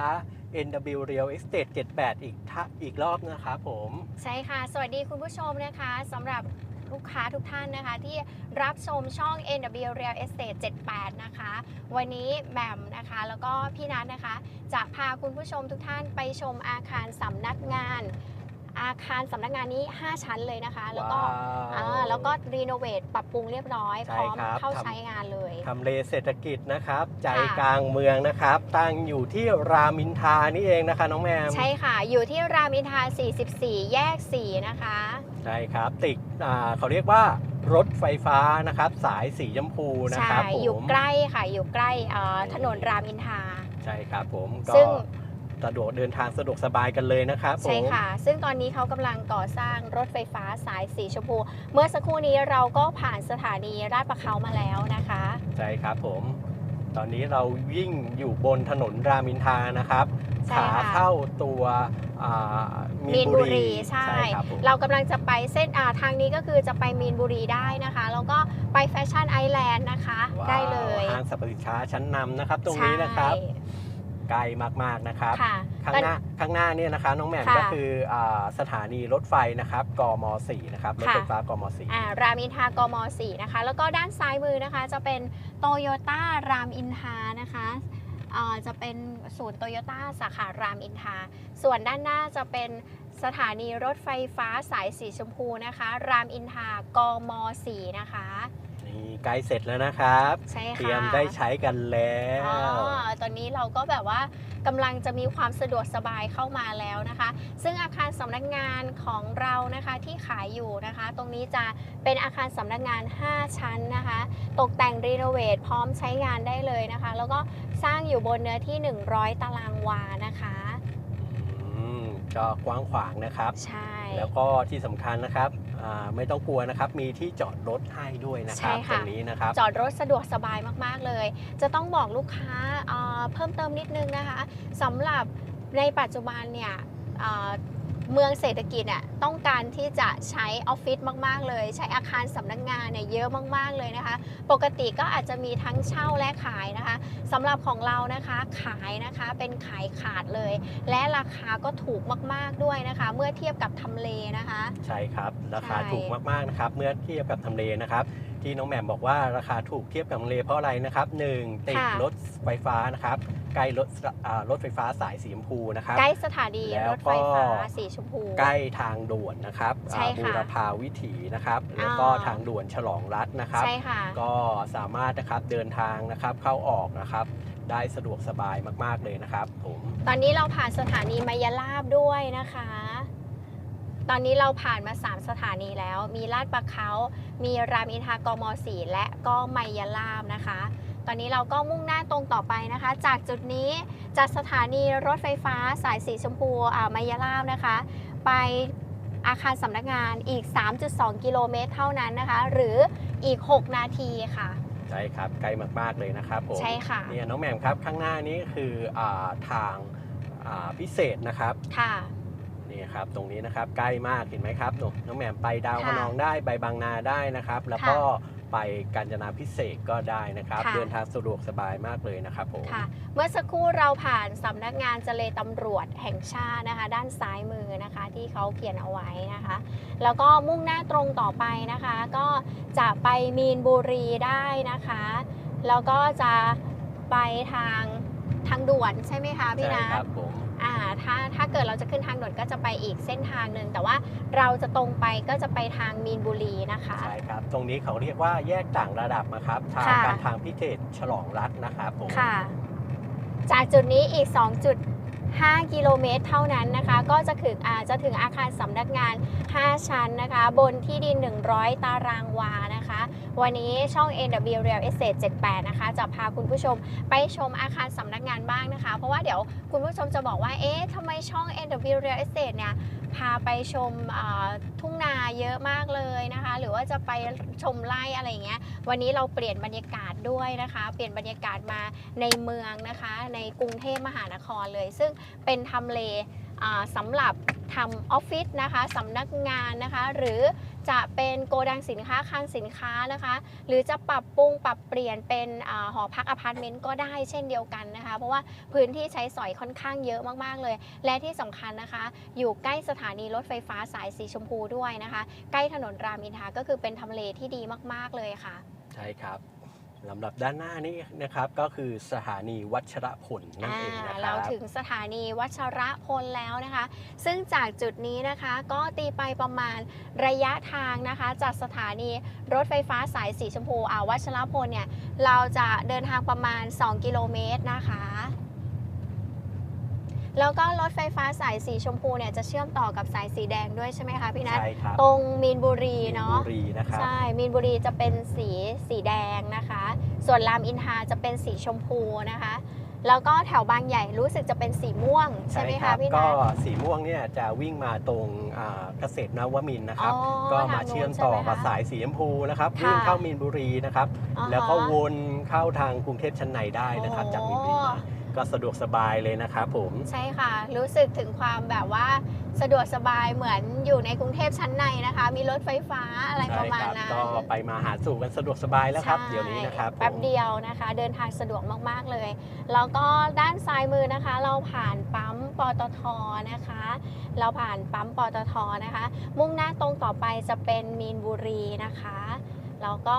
า NW Real Estate 78 อีกทอีกรอบนะครับผม ใช่ค่ะ สวัสดีคุณผู้ชมนะคะสำหรับลูกค้าทุกท่านนะคะ ที่รับชมช่อง NW Real Estate 78 นะคะ วันนี้แหม่มนะคะ แล้วก็พี่นัทนะคะ จะพาคุณผู้ชมทุกท่านไปชมอาคารสำนักงาน อาคารสำนักงานนี้ 5 ชั้นเลยนะคะ แล้วก็ว้าวอ่าแล้วก็รีโนเวทปรับปรุงเรียบร้อย ใช่พร้อมครับเข้าทำ ใช้งานเลย ทำเลเศรษฐกิจนะครับ ใจค่ะ กลางเมืองนะครับ ตั้งอยู่ที่รามอินทรานี่เองนะคะ น้องแมมใช่ค่ะ อยู่ที่รามอินทรา44 แยก 4 นะคะ ใช่ครับ ติดอ่าเขาเรียกว่ารถไฟฟ้านะครับ สายสีชมพูนะใช่ ครับผมอยู่ใกล้ค่ะ อยู่ใกล้เอ่อถนนรามอินทรา ใช่ครับผมก็ซึ่ง สะดวกเดินทางสะดวกสบายกันเลยนะครับผมใช่ค่ะ ซึ่งตอนนี้เขากำลังก่อสร้างรถไฟฟ้าสายสีชมพู เมื่อสักครู่นี้เราก็ผ่านสถานีราชประเขามาแล้วนะคะ ใช่ครับผม ตอนนี้เราวิ่งอยู่บนถนนรามอินทรานะครับใช่ขาค่ะเข้าตัวอ่ามีมีนนบุบุรีรีใช่ครับผมเรากำลังจะไปเส้นอ่าทางนี้ก็คือจะไปมีนบุรีได้นะคะ แล้วก็ไปแฟชั่นไอแลนด์นะคะว้าวได้เลยห้างสรรพสินค้าชั้นนำนะครับ ตรงนี้นะครับ ใช่ไกลมากๆนะครับ ค่ะข้างหน้าข้างหน้าเนี่ยนะคะน้องแหม่มค่ะ ก็คืออาสถานีรถไฟนะครับกม4นะครับรถค่ะไฟฟ้ากม4 อ่ารามอินทรากม4นะคะ แล้วก็ด้านซ้ายมือนะคะ จะเป็นโตโยต้ารามอินทรานะคะอ่าจะเป็นศูนย์โตโยต้าสาขารามอินทราส่วนด้านหน้าจะเป็นสถานีรถไฟฟ้าสายสีชมพูนะคะ รามอินทรากม4นะคะนี่ ใกล้เสร็จแล้วนะครับ ใช่ค่ะ เตรียมได้ใช้กันแล้วอ๋อตอนนี้เราก็แบบว่ากำลังจะมีความสะดวกสบายเข้ามาแล้วนะคะ ซึ่งอาคารสำนักงานของเรานะคะที่ขายอยู่นะคะ ตรงนี้จะเป็นอาคารสำนักงาน 5 ชั้นนะคะ ตกแต่งรีโนเวทพร้อมใช้งานได้เลยนะคะ แล้วก็สร้างอยู่บนเนื้อที่ 100 ตารางวานะคะ อืมก็กว้างขวางนะครับ ใช่ แล้วก็ที่สำคัญนะครับอ่าไม่ต้องกลัวนะครับ มีที่จอดรถให้ด้วยนะครับใช่ตค่ะรงนี้นะครับ จอดรถสะดวกสบายมากๆเลย จะต้องบอกลูกค้าเอ่อเพิ่มเติมนิดนึงนะคะสำหรับในปัจจุบันเนี่ย เอ่อเมืองเศรษฐกิจอะต้องการที่จะใช้ออฟฟิศมาก ๆ เลย ใช้อาคารสำนักงานเนี่ยเยอะมาก ๆ เลยนะคะ ปกติก็อาจจะมีทั้งเช่าและขายนะคะสำหรับของเรานะคะขายนะคะเป็นขายขาดเลย และราคาก็ถูกมาก ๆ ด้วยนะคะ เมื่อเทียบกับทำเลนะคะ ใช่ครับ ราคาใช่ ถูกมากๆนะครับ เมื่อเทียบกับทำเลนะครับ ที่น้องแหม่มบอกว่าราคาถูกเทียบกับทำเลเพราะอะไรนะครับหนึ่งติดค่ะ รถไฟฟ้านะครับใกล้รถอ่ารถไฟฟ้าสายสีชมพูนะครับ ใกล้สถานีแล้วรถไฟฟ้าก็ สีชมพู ใกล้ทางด่วนนะครับใช่อ่าค่ะบูรพาวิถีนะครับ แล้วก็อ่า ทางด่วนฉลองรัฐนะครับ ใช่ค่ะ ก็สามารถนะครับเดินทางนะครับเข้าออกนะครับ ได้สะดวกสบายมาก ๆ เลยนะครับผม ตอนนี้เราผ่านสถานีมายาลาบด้วยนะคะ ตอนนี้เราผ่านมา 3 สถานีแล้ว มีลาดประเขา มีรามอินทรากม4และก็มายาลาบนะคะ ตอนนี้เราก็มุ่งหน้าตรงต่อไปนะคะ จากจุดนี้จากสถานีรถไฟฟ้าสายสีชมพูอ่ามายาลาบนะคะ ไปอาคารสำนักงานอีก 3.2 กิโลเมตรเท่านั้นนะคะ หรืออีก 6 นาทีค่ะ ใช่ครับใกล้มาก ๆ เลยนะครับผมใช่ค่ะ เนี่ยน้องแหม่มครับข้างหน้านี้คืออาทางอ่าพิเศษนะครับ ค่ะ นี่ครับตรงนี้นะครับใกล้มากเห็นไหมครับหนูน้องแหม่มไปดาวค่ะคะนองได้ไปบางนาได้นะครับ แล้วก็ไปกาญจนาพิเศษกก็ได้นะครับค่ะเดินทางสะดวกสบายมากเลยนะครับผมค่ะเมื่อสักครู่เราผ่านสำนักงานเจเลตำรวจแห่งชาตินะคะ ด้านซ้ายมือนะคะ ที่เขาเขียนเอาไว้นะคะ แล้วก็มุ่งหน้าตรงต่อไปนะคะ ก็จะไปมีนบุรีได้นะคะ แล้วก็จะไปทางทางด่วนใช่ไหมคะพี่ใช่นัครัทบผม อ่าถ้าถ้าเกิดเราจะขึ้นทางด่วนก็จะไปอีกเส้นทางหนึ่งแต่ว่าเราจะตรงไปก็จะไปทางมีนบุรีนะคะ ใช่ครับ ตรงนี้เขาเรียกว่าแยกต่างระดับนะครับ ทางค่ะ การทางพิเศษฉลองรัฐนะครับผม ค่ะ จากจุดนี้อีก 5 กิโลเมตรเท่านั้นนะคะ ก็จะถึงอาจะถึงอาคารสำนักงาน 5 ชั้นนะคะ บนที่ดิน 100 ตารางวานะคะ วันนี้ช่อง NW Real Estate 78 นะคะ จะพาคุณผู้ชมไปชมอาคารสำนักงานบ้างนะคะ เพราะว่าเดี๋ยวคุณผู้ชมจะบอกว่า เอ๊ะทำไมช่อง NW Real Estate เนี่ย พาไปชมทุ่งนาเยอะมากเลยนะคะ หรือว่าจะไปชมไร่อะไรอย่างเงี้ย วันนี้เราเปลี่ยนบรรยากาศด้วยนะคะ เปลี่ยนบรรยากาศมาในเมืองนะคะ ในกรุงเทพมหานครเลย ซึ่งเป็นทำเล สำหรับทำออฟฟิศนะคะสำนักงานนะคะ หรือจะเป็นโกดังสินค้าคลังสินค้านะคะ หรือจะปรับปรุงปรับเปลี่ยนเป็นอหอพักอพาร์ตเมนต์ก็ได้เช่นเดียวกันนะคะ เพราะว่าพื้นที่ใช้สอยค่อนข้างเยอะมากๆเลย และที่สำคัญนะคะ อยู่ใกล้สถานีรถไฟฟ้าสายสีชมพูด้วยนะคะ ใกล้ถนนรามอินทราก็คือเป็นทำเลที่ดีมากๆเลยค่ะ ใช่ครับ ลำดับด้านหน้านี้นะครับก็คือสถานีวัชรพลนั่นเองนะอ่าคเรารับถึงสถานีวัชรพลแล้วนะคะ ซึ่งจากจุดนี้นะคะก็ตีไปประมาณระยะทางนะคะ จากสถานีรถไฟฟ้าสายสีชมพูอ่าวัชรพลเนี่ยเราจะเดินทางประมาณ 2 กิโลเมตรนะคะ แล้วก็รถไฟฟ้าสายสีชมพูเนี่ยจะเชื่อมต่อกับสายสีแดงด้วยใช่ไหมคะพี่นัทใช่ครับ ตรงมีนบุรีมีนเนาะบุรีนะครับ ใช่ มีนบุรีจะเป็นสีสีแดงนะคะ ส่วนรามอินทราจะเป็นสีชมพูนะคะ แล้วก็แถวบางใหญ่รู้สึกจะเป็นสีม่วงใช่ไหมรัคะบพี่ก็นัทสีม่วงเนี่ยจะวิ่งมาตรงอ่าเกษตรนวมินทร์นะครับ อ๋อก็มาทางนู้นเชื่อมต่อใช่ไหมกับคะสายสีชมพูนะครับค่ะ วิ่งเข้ามีนบุรีนะครับอ่าฮะแล้วก็วนเข้าทางกรุงเทพชั้นในได้นะครับโอ้จากมีนบุรีมา ก็สะดวกสบายเลยนะครับผม ใช่ค่ะ รู้สึกถึงความแบบว่าสะดวกสบายเหมือนอยู่ในกรุงเทพชั้นในนะคะ มีรถไฟฟ้าอะไรปใช่ระมาคณรับนั้นก็ไปมาหาสู่กันสะดวกสบายแล้วครับใช่เดี๋ยวนี้นะครับแป๊บผมเดียวนะคะ เดินทางสะดวกมากๆเลย แล้วก็ด้านซ้ายมือนะคะ เราผ่านปั๊มปตทนะคะ เราผ่านปั๊มปตทนะคะ มุ่งหน้าตรงต่อไปจะเป็นมีนบุรีนะคะแล้วก็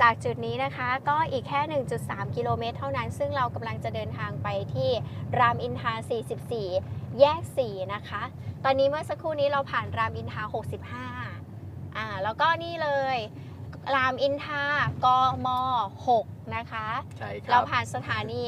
จากจุดนี้นะคะก็อีกแค่ 1.3 กิโลเมตรเท่านั้น ซึ่งเรากำลังจะเดินทางไปที่รามอินทรา44 แยก 4 นะคะ ตอนนี้เมื่อสักครู่นี้เราผ่านรามอินทรา65 อ่า แล้วก็นี่เลย รามอินทรากม 6 นะคะ ใช่คเรารับผ่านสถานี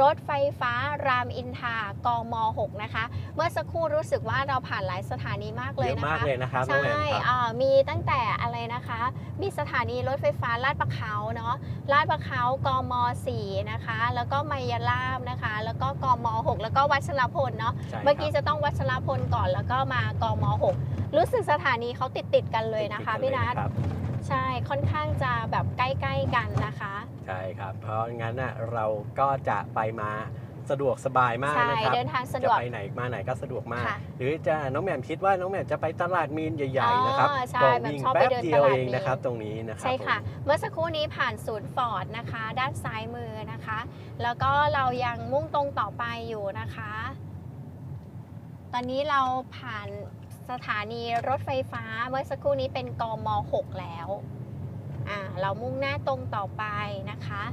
รถไฟฟ้ารามอินทรากม 6 นะคะ เมื่อสักครู่รู้สึกว่าเราผ่านหลายสถานีมากเลยเยอะนะมากคะ เลยนะครับน้องใช่แหม่มครับ อ่ามีตั้งแต่อะไรนะคะ มีสถานีรถไฟฟ้าลาดประเขาเนาะ ลาดประเขากม4นะคะ แล้วก็ไมยาลามนะคะ แล้วก็กม6แล้วก็วัชรพลเนาะ ใช่เมื่อกี้ครับจะต้องวัชรพลก่อนแล้วก็มากม6รู้สึกสถานีเขาติดติดๆกันเลยนะคะติดๆพี่นัทเลยครับ ใช่ค่อนข้างจะแบบใกล้ๆกันนะคะ ใช่ครับ เพราะงั้นน่ะเราก็จะไปมาสะดวกสบายมากใช่นะครับเดินทางสะดจะวกไปไหนมาไหนก็สะดวกมากค่ะหรือจะน้องแหม่มคิดว่าน้องแหม่มจะไปตลาดมีนใหญ่ๆนะครับอ๋อใช่ก็แบบวิ่งชอบไปแป๊บเดินเดียวตลาดเองมีนนะครับตรงนี้นะครับใช่ค่ะผมเมื่อสักครู่นี้ผ่านศูนย์ฟอร์ดนะคะ ด้านซ้ายมือนะคะ แล้วก็เรายังมุ่งตรงต่อไปอยู่นะคะ ตอนนี้เราผ่าน สถานีรถไฟฟ้าเมื่อสักครู่นี้เป็นกม 6 แล้วอ่าเรามุ่งหน้าตรงต่อไปนะคะ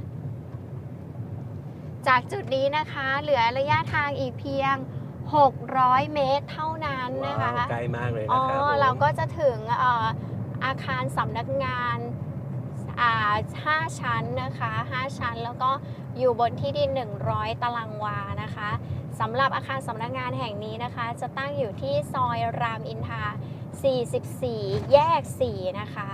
จากจุดนี้นะคะ เหลือระยะทางอีกเพียง 600 เมตรเท่านั้นนะคะว้าวใกล้มากเลยอ๋นะอครับผมเราก็จะถึงเอ่ออาคารสำนักงาน อ่าห้าชั้นนะคะห้าชั้นแล้วก็อยู่บนที่ดิน 100 ตารางวานะคะสำหรับอาคารสำนักงานแห่งนี้นะคะ จะตั้งอยู่ที่ซอยรามอินทรา44 แยก 4 นะคะ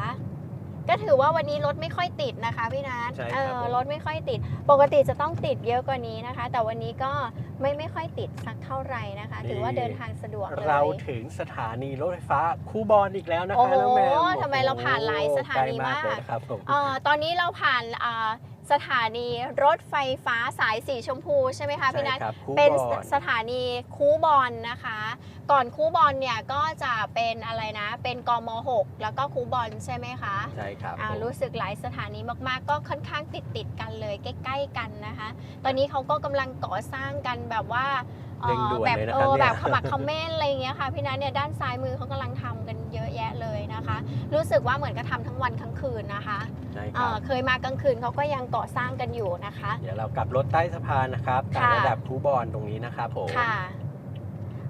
ก็ถือว่าวันนี้รถไม่ค่อยติดนะคะพี่นัทใช่ครับเออผม รถไม่ค่อยติด ปกติจะต้องติดเยอะกว่านี้นะคะ แต่วันนี้ก็ไม่ไม่ค่อยติดสักเท่าไหร่นะคะ ถือว่าเดินทางสะดวกเลย เราถึงสถานีรถไฟฟ้าคูบอนอีกแล้วนะโอ้คะโหน้องแหม่มทำไมเราผ่านหลายสถานีใกล้มากเลยนะครับผม เอ่อตอนนี้เราผ่านอ่า สถานีรถไฟฟ้าสายสีชมพูใช่ไหมคะพี่นัทใช่ครับคูเป็นบอนสถานีคูบอลนะคะ ก่อนคูบอลเนี่ยก็จะเป็นอะไรนะ เป็นกม6แล้วก็คูบอลใช่ไหมคะใช่ครับอ่าผมรู้สึกหลายสถานีมากๆ ก็ค่อนข้างติดติดๆกันเลยใกล้ ๆ กันนะคะ ตอนนี้เขาก็กำลังก่อสร้างกันแบบว่า เอ่อเร่งด่วนแบบเลยนะเอครับอเนี่ย แบบขมักเขม้นอะไรอย่างเงี้ยค่ะพี่นัทเนี่ยด้านซ้ายมือเขากำลังทำกันเยอะแยะเลยนะคะ รู้สึกว่าเหมือนกับทำทั้งวันทั้งคืนนะคะใช่คเอ่รัอบเคยมากลางคืนเขาก็ยังก่อสร้างกันอยู่นะคะ เดี๋ยวเรากลับรถใต้สะพานนะครับต่างค่ะระดับคูบอนตรงนี้นะครับผม ค่ะ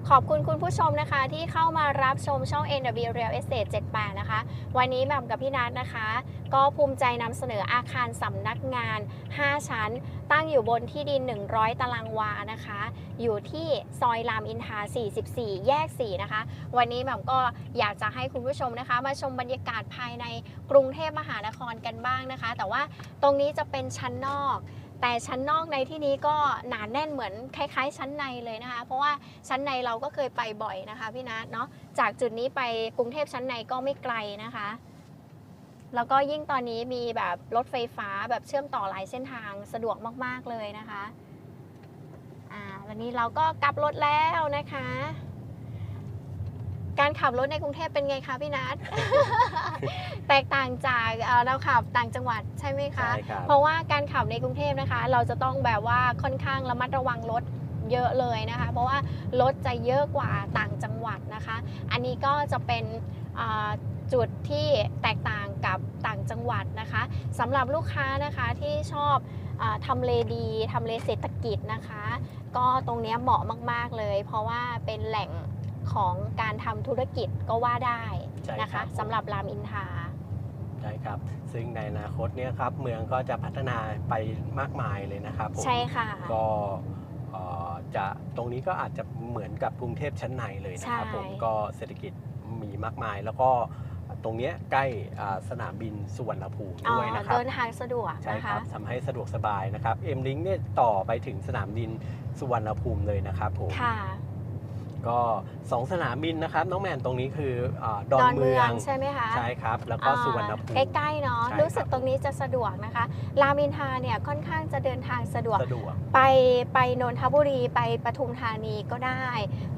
ขอบคุณคุณผู้ชมนะคะที่เข้ามารับชมช่อง NW Real Estate 78 นะคะ วันนี้แหม่มกับพี่นัทนะคะ ก็ภูมิใจนำเสนออาคารสำนักงาน 5 ชั้น ตั้งอยู่บนที่ดิน 100 ตารางวานะคะ อยู่ที่ซอยรามอินทรา44 แยก 4 นะคะ วันนี้แหม่มก็อยากจะให้คุณผู้ชมนะคะ มาชมบรรยากาศภายในกรุงเทพมหานครกันบ้างนะคะ แต่ว่าตรงนี้จะเป็นชั้นนอก แต่ชั้นนอกในที่นี้ก็หนาแน่นเหมือนคล้ายๆ ชั้นในเลยนะคะ เพราะว่าชั้นในเราก็เคยไปบ่อยนะคะพี่นัทเนาะจากจุดนี้ไปกรุงเทพชั้นในก็ไม่ไกลนะคะ แล้วก็ยิ่งตอนนี้มีแบบรถไฟฟ้าแบบเชื่อมต่อหลายเส้นทางสะดวกมากๆเลยนะคะอ่าวันนี้เราก็กลับรถแล้วนะคะ การขับรถในกรุงเทพเป็นไงคะพี่นัท แตกต่างจากเอ่อเราขับต่างจังหวัดใช่ไหมคะ ใช่ครับเพราะว่าการขับในกรุงเทพนะคะ เราจะต้องแบบว่าค่อนข้างระมัดระวังรถเยอะเลยนะคะ เพราะว่ารถจะเยอะกว่าต่างจังหวัดนะคะ อันนี้ก็จะเป็นอ่าจุดที่แตกต่างกับต่างจังหวัดนะคะสำหรับลูกค้านะคะที่ชอบอาทำเลดีทำเลเศรษฐกิจนะคะ ก็ตรงเนี้ยเหมาะมาก ๆ เลย เพราะว่าเป็นแหล่ง ของการทำธุรกิจก็ว่าได้ใช่นะครัคะบสำหรับรามอินทราใช่ครับ ซึ่งในอนาคตเนี่ยครับเมืองก็จะพัฒนาไปมากมายเลยนะครับผมใช่ค่ะ ก็เอ่อจะตรงนี้ก็อาจจะเหมือนกับกรุงเทพชั้นในเลยนะครับใช่ผมก็เศรษฐกิจมีมากมาย แล้วก็ตรงเนี้ยใกล้อ่าสนามบินสุวรรณภูมิอ๋อด้วยนะครับเดินทางสะดวกใช่นะครัคะบทำให้สะดวกสบายนะครับเอ็มลิงเนี่ยต่อไปถึงสนามบินสุวรรณภูมิเลยนะครับผมค่ะ ก็สองสนามบินนะครับ น้องแมนตรงนี้คืออาดอนเมืองใช่ไหมคะใช่ครับ แล้วก็สุวรรณภูมิ อ่าใกล้ๆเนาะใช่รู้สึกครับตรงนี้จะสะดวกนะคะ รามอินทราเนี่ยค่อนข้างจะเดินทางสะดวก สะดวก ไปไปนนทบุรีไปปทุมธานีก็ได้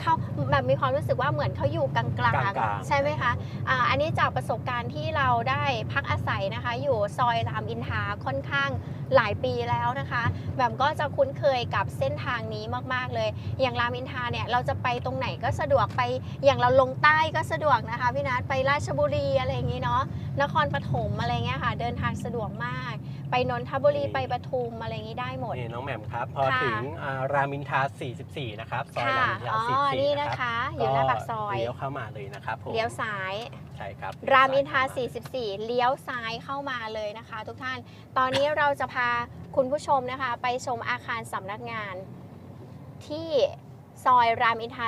เขาแบบมีความรู้สึกว่าเหมือนเขาอยู่กลางกลางๆๆใช่ไหมคะอ่าอันนี้จากประสบการณ์ที่เราได้พักอาศัยนะคะ อยู่ซอยรามอินทราค่อนข้าง หลายปีแล้วนะคะแบบก็จะคุ้นเคยกับเส้นทางนี้มากๆเลย อย่างรามอินทราเนี่ยเราจะไปตรงไหนก็สะดวกไปอย่างเราลงใต้ก็สะดวกนะคะพี่นัทไปราชบุรีอะไรอย่างนี้เนาะนครปฐมอะไรเงี้ยค่ะเดินทางสะดวกมาก ไปนนทบุรีนี่ไปปทุมอะไรอย่างนี้ได้หมดนี่น้องแหม่มครับ พอค่ะ ถึงอ่ารามอินทรา44 นะครับซอยค่ะรามอินทราอ๋อ44นี่นะนะครัคะบอยู่หน้าปากซอยเลี้ยวเข้ามาเลยนะครับผม เลี้ยวซ้ายใช่ครับรามอินทราเลี้ยวซ้ยเข้44 เลี้ยวซ้ายเข้ามาเลยนะคะ ทุกท่าน ตอนนี้เราจะพาคุณผู้ชมนะคะ ไปชมอาคารสำนักงาน ที่ซอยรามอินทรา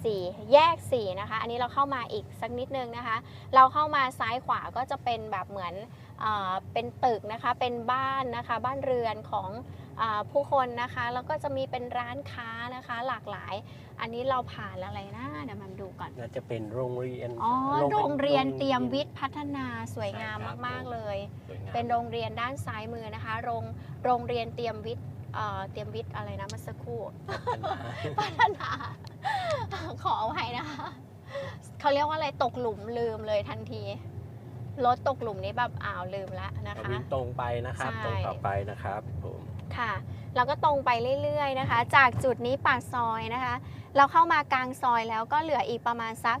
44 แยก 4 นะคะ อันนี้เราเข้ามาอีกสักนิดนึงนะคะ เราเข้ามาซ้ายขวาก็จะเป็นแบบเหมือนเออเป็นตึกนะคะ เป็นบ้านนะคะ บ้านเรือนของอา ผู้คนนะคะแล้วก็จะมีเป็นร้านค้านะคะ หลากหลาย อันนี้เราผ่านอะไรนะเดี๋ยวมันดูก่อนน่าจะเป็นโรงเรียนอ๋อป็นโรงเรียนเตรียมวิทย์พัฒนาสวยงามใช่ครับมาก ๆ เลยสวยงามเป็นโรงเรียนด้านซ้ายมือนะคะ โรงโรงเรียนเตรียมวิทย์เอ่อเตรียมวิทย์อะไรนะเมื่อสักครู่พัฒนาขออภัยนะคะเขาเรียกว่าอะไรตกหลุมลืมเลยทันทีรถตกหลุมนี้แบบอ้าวลืมแล้วนะเอาคะวิ่งตรงไปนะครับใช่ตรงต่อไปนะครับผม ค่ะ เราก็ตรงไปเรื่อยๆนะคะ จากจุดนี้ปากซอยนะคะ เราเข้ามากลางซอยแล้วก็เหลืออีกประมาณสัก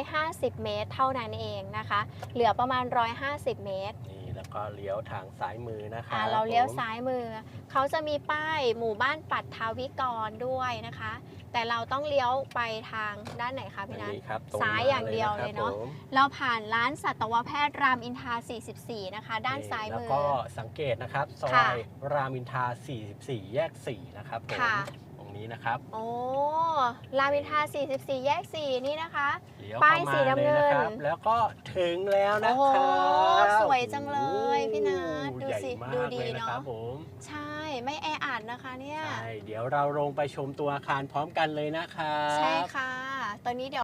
150 เมตร เท่านั้นเองนะคะ เหลือประมาณ 150 เมตรนี่แล้วก็เลี้ยวทางซ้ายมือนะครัอ่าบเราเลี้ยวผมซ้ายมือ เขาจะมีป้ายหมู่บ้านปัดทาวิกรด้วยนะคะ แต่เราต้องเลี้ยวไปทางด้านไหนคะพี่นัทอันนี้ครับตรงซ้ายอย่างเดียวมเลยเนอะ ครับผมเราผ่านร้านสัตวแพทย์รามอินทรา44 นะคะ ด้านซ้ายมือแล้วก็สังเกตนะครับซอค่ะยรามอินทรา44 แยก 4 นะครับผมค่ะตรง นี้นะครับโอ้รามอินทรา44 แยก 4 นี่นะคะ เลี้ยวป้าเข้ายมาสีเลยน้ำเงินะนครับ แล้วก็ถึงแล้วนะโอ้คโหรับสวยจังเลยพี่นัทดูใหญ่สิมากดูดีเลยนะเนาะ ครับผมใช่ไม่แออัดนะคะเนี่ย ใช่เดี๋ยวเราลงไปชมตัวอาคารพร้อมกันเลยนะครับ ใช่ค่ะ ตอนนี้เดี๋ยว